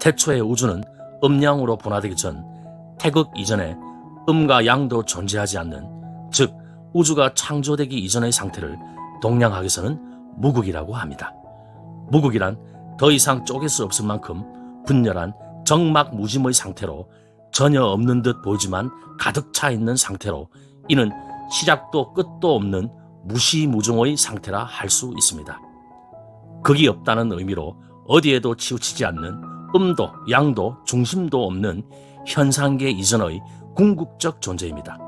태초의 우주는 음양으로 분화되기 전 태극 이전에 음과 양도 존재하지 않는 즉 우주가 창조되기 이전의 상태를 동양학에서는 무국이라고 합니다. 무국이란 더 이상 쪼갤 수 없을 만큼 분열한 정막 무짐의 상태로 전혀 없는 듯 보이지만 가득 차 있는 상태로 이는 시작도 끝도 없는 무시무종의 상태라 할 수 있습니다. 극이 없다는 의미로 어디에도 치우치지 않는 음도 양도 중심도 없는 현상계 이전의 궁극적 존재입니다.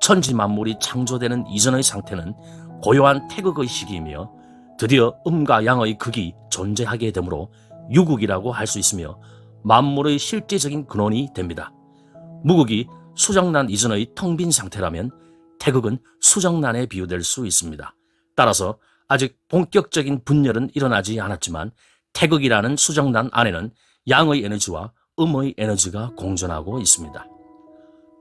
천지 만물이 창조되는 이전의 상태는 고요한 태극의 시기이며 드디어 음과 양의 극이 존재하게 되므로 유국이라고 할 수 있으며 만물의 실제적인 근원이 됩니다. 무국이 수정난 이전의 텅 빈 상태라면 태극은 수정난에 비유될 수 있습니다. 따라서 아직 본격적인 분열은 일어나지 않았지만 태극이라는 수정난 안에는 양의 에너지와 음의 에너지가 공존하고 있습니다.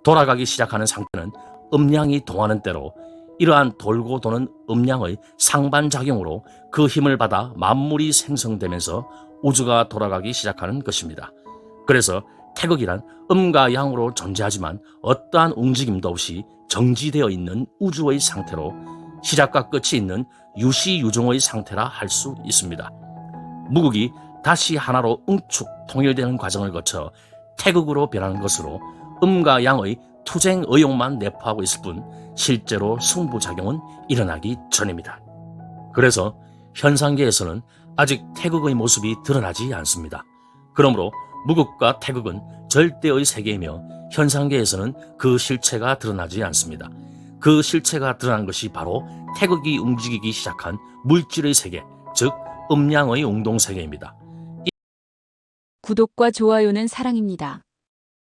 돌아가기 시작하는 상태는 음양이 동하는 때로 이러한 돌고 도는 음양의 상반작용으로 그 힘을 받아 만물이 생성되면서 우주가 돌아가기 시작하는 것입니다. 그래서 태극이란 음과 양으로 존재하지만 어떠한 움직임도 없이 정지되어 있는 우주의 상태로 시작과 끝이 있는 유시유종의 상태라 할 수 있습니다. 무국이 다시 하나로 응축 통일되는 과정을 거쳐 태극으로 변하는 것으로 음과 양의 투쟁 의욕만 내포하고 있을 뿐 실제로 승부작용은 일어나기 전입니다. 그래서 현상계에서는 아직 태극의 모습이 드러나지 않습니다. 그러므로 무국과 태극은 절대의 세계이며 현상계에서는 그 실체가 드러나지 않습니다. 그 실체가 드러난 것이 바로 태극이 움직이기 시작한 물질의 세계, 즉 음양의 운동 세계입니다. 구독과 좋아요는 사랑입니다.